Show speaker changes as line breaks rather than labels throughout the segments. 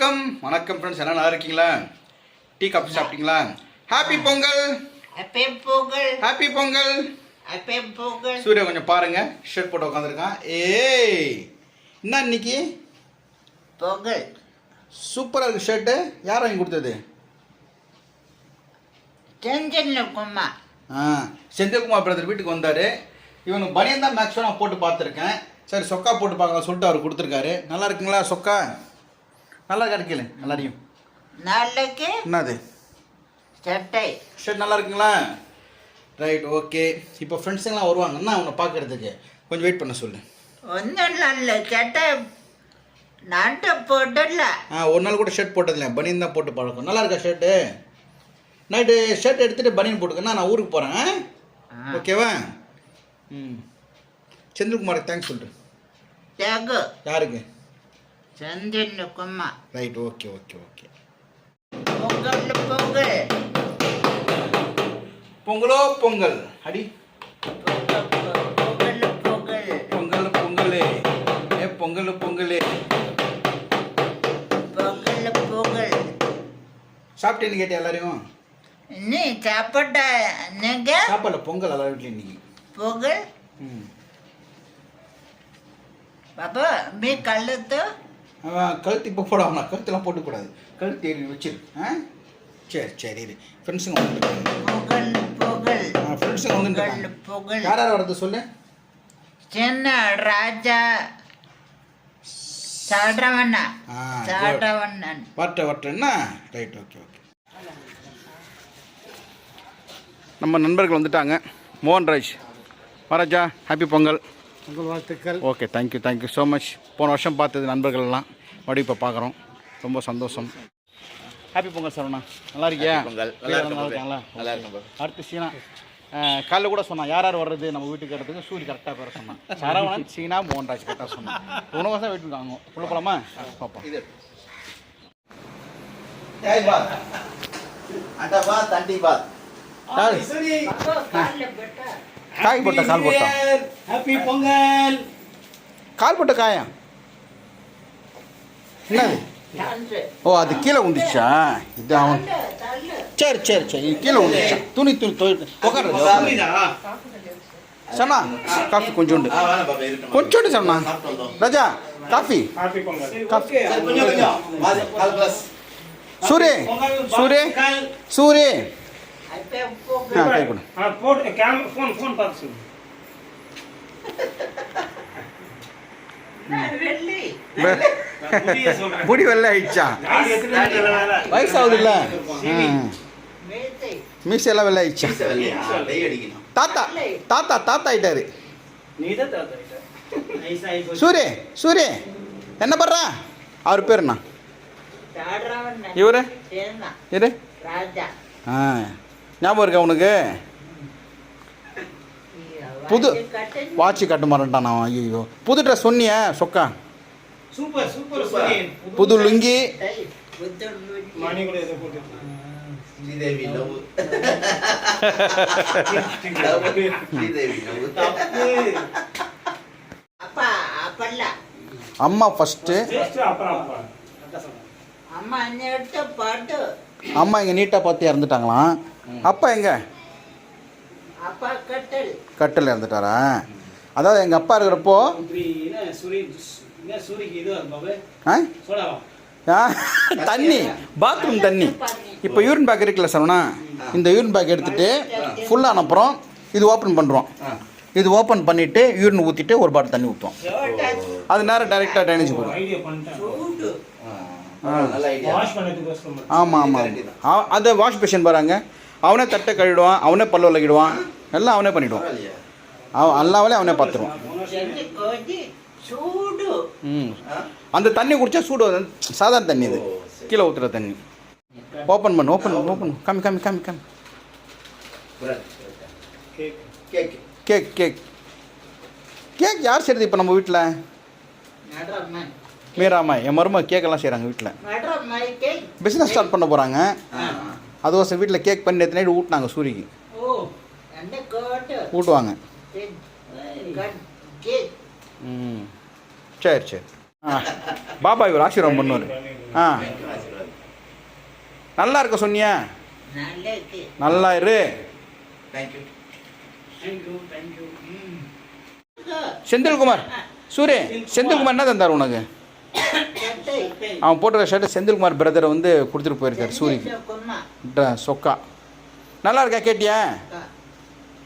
வணக்கம். வணக்கம் ஃப்ரெண்ட்ஸ் எல்லாம் நல்லா இருக்கீங்களா? டீ காஃபி சாப்பிட்டீங்களா? Happy Pongal.
Happy Pongal.
Happy Pongal.
Happy Pongal.
Surya கொஞ்சம் பாருங்க. ஷர்ட் போட்டு உட்காந்துருக்கான் ஏய் என்ன இன்னைக்கு?
பொங்கல்.
சூப்பராக இருக்கு ஷர்ட்டு யார் வாங்கி கொடுத்தது?
செஞ்சன்ல கும்மா
ஆ செந்தில்குமார் பிரதர் வீட்டுக்கு வந்தார். இவனுக்கு பனியன் தான் மேக்ஸிமம் நான் போட்டு பார்த்துருக்கேன். சரி சொக்கா போட்டு பார்க்கலாம் சொல்லிட்டு அவர் கொடுத்துருக்காரு. நல்லா இருக்குங்களா சொக்கா? நல்லா கிடைக்கல நல்லா இருக்கும்
நாளைக்கு
என்னது?
சட்டை.
ஷர்ட் நல்லா இருக்குங்களா? ரைட் ஓகே இப்போ ஃப்ரெண்ட்ஸுங்களாம் வருவாங்கன்னா அவனை பார்க்கறதுக்கு? கொஞ்சம் வெயிட் பண்ண சொல்லு.
ஒன்றும் இல்லை சட்டை நாட்டை போடல
ஆ ஒரு நாள் கூட ஷர்ட் போட்டதில்ல. பனியன் தான் போட்டு பழக்கம். நல்லா இருக்கா ஷர்ட்டு நைட்டு ஷர்ட் எடுத்துகிட்டு பனியன் போட்டுக்கன்னா நான் ஊருக்கு போகிறேன் ஓகேவா ம். செந்தில்குமாருக்கு தேங்க்ஸ் சொல்லிட்டு யாருக்கு?
செஞ்சன்ல கும்மா
right okay okay okay
Pongal Pongal
பொங்கலோ பொங்கல் அடி
பொங்கல் பொங்கல் பொங்கல்
பொங்கல் ஏ பொங்கல் பொங்கலே
பொங்கல் பொங்கல்
சாப்பிட்டேன்னு கேட்டேன் எல்லாரையும்?
நீ சாப்பிட்ட நீங்க
சாப்பாடில் பொங்கல் எல்லாரும் வீட்லையும் இன்னைக்கு.
பொங்கல்
ம்
பாப்பா மீ
அவன் கழுத்து இப்போ போட அவனா கழுத்துலாம் போட்டுக்கூடாது. கழுத்து ஏறி வச்சிரு. ஆ? சரி சரி இரு. ஃப்ரெண்ட்ஸுங்க
பொங்கல்
ஃப்ரெண்ட்ஸுங்க
பொங்கல்
யார் யார் வரது சொல்லு.
சின்ன ராஜா சாட்ரவண்ணா
ஆ,
சாட்ரவண்ணன்
வரட்ட வரட்டேன்னா ரைட் ஓகே ஓகே நம்ம நண்பர்கள் வந்துட்டாங்க. மோகன்ராஜ் மகாராஜா ஹாப்பி பொங்கல்.
உங்கள் வாழ்த்துக்கள்.
Okay thank you thank you so much போன வருஷம் பார்த்தது நண்பர்கள் எல்லாம். மறுபடியும் இப்போ பார்க்குறோம். ரொம்ப சந்தோஷம். ஹாப்பி பொங்கல் சரவணா. நல்லா இருக்கியா?
பொங்கல்.
நல்லா இருக்காங்களா?
நல்லா இருக்கேன் பாபு.
அடுத்து சீனா. காலைல கூட சொன்னான் யார் யார் வர்றது? நம்ம வீட்டுக்கு இடத்துக்கு சூரிய கரெக்டாக பேர சொன்னான். சரவணன் சீனா மோகன்ராஜ் கரெக்டாக சொன்னான். உணவு தான் வெயிட் இருக்காங்க. உள்ள போலாமா? பார்ப்போம்
இது
ஏய் பாத் அட பாத் தண்டி பாத் காய் போட்ட கால் போட்டா?
ஹாப்பி பொங்கல்
கால் போட்ட காயா? என்னது ஓ அது கீழே உந்துச்சா? இது அவன் சரி சரி சரி. கீழே உந்துச்சா? துணி துணி உட்காரு சனா காஃபி கொஞ்சோண்டு. கொஞ்சோண்டு சனா ராஜா காஃபி. காஃபி.
சரி,
சூரே சூரே.
போட்டு கேமரா ஃபோன் ஃபோன் பார்த்து சொல்லு
வெள்ளி
முடி ஆயிடுச்சா? வயசாகுது இல்ல
மேத்தை
மீசையெல்லாம் வெள்ளை ஆயிடுச்சா தாத்தா தாத்தா தாத்தா ஆயிட்டாரு
நீதான் தாத்தா கிட்ட. நைஸா ஆகி போச்சு.
சூரே சூரே என்ன பண்றா அவர் பேர் என்ன
சாட்ரவண்ணன்
இவரு இரு
ராஜா
ஆ ஞாபகம் இருக்கா உனக்கு? புது வாட்சி கட்ட மாறேன்ட்டான் நான். ஐயோ புது ட்ரெஸ் சொன்னியே சொக்கா.
Super super.
புது லுங்கி. அம்மா ஃபஸ்ட்டு.
அம்மா பாட்டு.
அம்மா இங்கே நீட்டாக பார்த்து இறந்துட்டாங்களாம். அப்பா எங்க?
அப்பா கட்டல்
கட்டில் இறந்துட்டாரா? அதாவது எங்கள் அப்பா இருக்கிறப்போ தண்ணி. பாத்ரூம் தண்ணி. இப்போ யூரின் பேக் இருக்குல்ல சரவணா? இந்த யூரின் பேக் எடுத்துட்டு ஃபுல்லான அப்புறம் இது ஓப்பன் பண்ணுறோம் இது ஓப்பன் பண்ணிவிட்டு யூரின் ஊற்றிட்டு ஒரு பாட்டில் தண்ணி ஊற்றுவோம் அது நேரம் டைரெக்டாக டைனேஜ் போயிடும்
ஐடியா பண்ணிட்டேன்
சூடு
நல்ல ஐடியா
வாஷ் பண்ணதுக்கு
ஆமாம் ஆமாம் ஆ- அந்த வாஷ் பேஷன் பாருங்க. அவனே தட்டை கழுவிடுவான் அவனே பல்லு விளக்கிடுவான் எல்லாம் அவனே பண்ணிவிடுவான் அவன் எல்லா வேலையும் அவனே பார்த்துருவான். ம்? அந்த தண்ணி குடிச்சா சூடு வரும். சாதாரண தண்ணி இது. கீழே ஊற்றுற தண்ணி. ஓப்பன் பண்ணு ஓப்பன் ஓப்பன் காமி காமி காமி காமி
bread.
Cake
cake
cake cake cake யார் செய்கிறது இப்போ நம்ம வீட்டில் மீராமா என் மருமக கேக்கெல்லாம் செய்கிறாங்க வீட்டில் பிஸ்னஸ் ஸ்டார்ட் பண்ண போகிறாங்க அதுவசம் வீட்டில் கேக் பண்ணி நேற்று நைட்டு ஊட்டினாங்க சூரிக்கு.
ஓ
அந்த கோட்டு
ஊட்டுவாங்க. ம். சரி சரி. ஆ. பாபா இவர் ஆசீர்வாதம் பண்ணுவார். ஆ. நல்லா இருக்க சொன்னியா?
நல்லா
இரு. செந்தில்குமார் சூரிய செந்தில்குமார் என்ன தந்தார் உனக்கு? அவன் போட்டிருக்க ஷர்ட்டு செந்தில்குமார் பிரதரை வந்து கொடுத்துட்டு போயிருக்காரு சூரிக்கு சொக்கா. நல்லா இருக்கா கேட்டியா?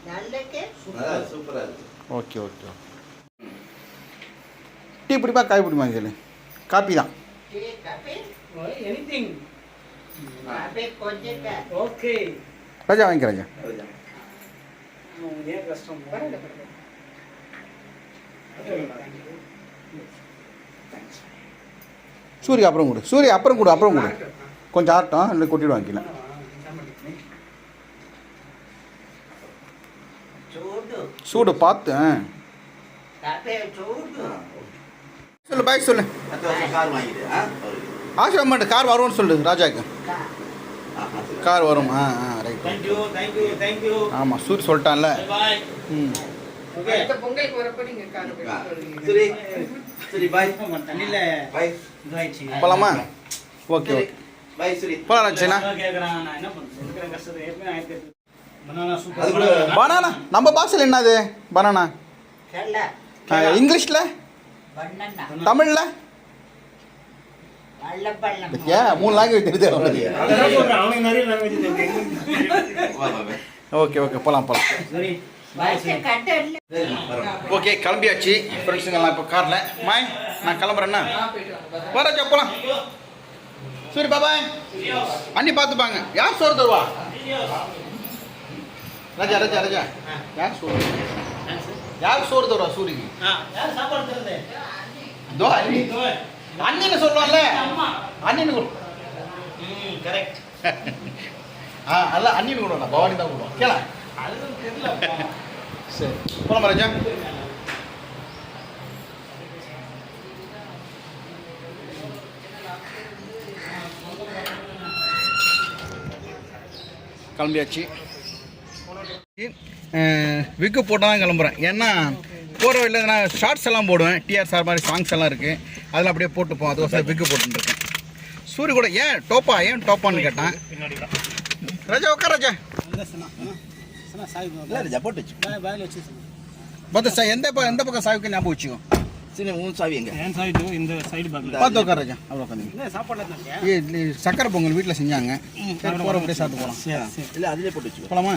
நல்லக்கு
நல்லா இருக்கு, சூப்பரா இருக்கு.
Okay okay. டீ பிடிப்பா காய் பிடிமா கேளு. காப்பி தான்.
டீ காபி
எனிதிங்
காபி கொஞ்சம்
ஓகே.
ராஜா வாங்கிக்க ராஜா.
கஷ்டம்
சூரியா அப்புறம் கொடு. சூரிய அப்புறம் கொடு அப்புறம் கொடு. கொஞ்சம் ஆட்டம் இல்லை கொட்டிடுவாங்க கீழே சூடு பார்த்து சொல்லு பாய் சொல்லு. ஆசிரம் மாட்டு கார் வரும்னு சொல்லு ராஜாக்கு. கார் வரும் ஆ ஆ ரைட் ஆமாம் சூரி சொல்லிட்டான்ல. ம்.
பொங்கலுக்கு வரப்போ நீங்கள் கார்
சரி பாய்
போகலாமா ஓகே ஓகே.
பாய்
பனானா
நம்ம பாஷையில் என்னது? பனானா இங்கிலீஷில்? தமிழில்? மூணு லாங்குவேஜ் தெரியுது ஓகே ஓகே போகலாம் போகலாம் ஓகே கிளம்பியாச்சு. ஃப்ரெண்ட்ஸுங்கெல்லாம் இப்போ காரில் மாய் நான் கிளம்புறேண்ணா வராச்சு அப்போலாம் சரி பாபாய் அண்ணி பார்த்துப்பாங்க. யார் சோறு தருவா? ரஜா ரஜா ரஜா. யார் சோறு யார் சோறு தருவா
சூரியக்கு
தோ அண்ணி. அண்ணன் சொல்லுவான்ல.
அண்ணன் கரெக்ட்
ஆ அதெல்லாம் அண்ணன் கூட பவானி தான் கொடுவான் கேளா.
அது தெரியல
சரி போலாமா ராஜா கிளம்பியாச்சு விக்கு போட்டால் தான் கிளம்புறேன். ஏன்னா போகிற வழியில் நான் ஷார்ட்ஸ் எல்லாம் போடுவேன். டிஆர் சார் மாதிரி சாங்ஸ் எல்லாம் இருக்குது அதெல்லாம் அப்படியே போட்டுப்போம். அதுக்கோசரம் விக்கு போட்டுருக்கேன் சூரிய கூட ஏன் டோப்பா ஏன் டோப்பான்னு கேட்டான். ராஜா உட்கார் ராஜா.
வச்சுக்கோ.
பாய் பாய் வச்சு
பார்த்து சார் எந்த பக்கம் எந்த பக்கம் சாவுக்கு ஞாபகம் வச்சுக்கோ?
சரி, உன் சாவி எங்க?
இந்த சைடு பாக்கல
பார்த்து அவ்வளோ உட்காந்து
சாப்பாடு
சக்கரை பொங்கல் வீட்டில் செஞ்சாங்க. சரி போகிற அப்படியே சாப்பிட்டு போகலாம்
சரி சரி.
இல்ல, அதுலயே போட்டு.
போகலாமா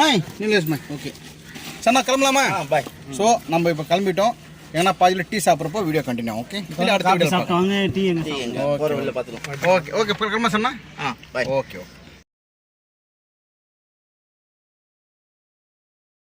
மாய் நிலேஷ் மாய் ஓகே. சன்னா கிளம்பலாமா?
பாய்.
ஸோ நம்ம இப்போ கிளம்பிட்டோம். ஏன்னா பாதியில் டீ சாப்பிட்றப்போ வீடியோ கண்டினியூ ஓகே இல்லை அடுத்த வீடியோ? ஓகே. ஓகே ஓகே கிளம்ப சொன்னா?
ஆ, பாய்.
Okay okay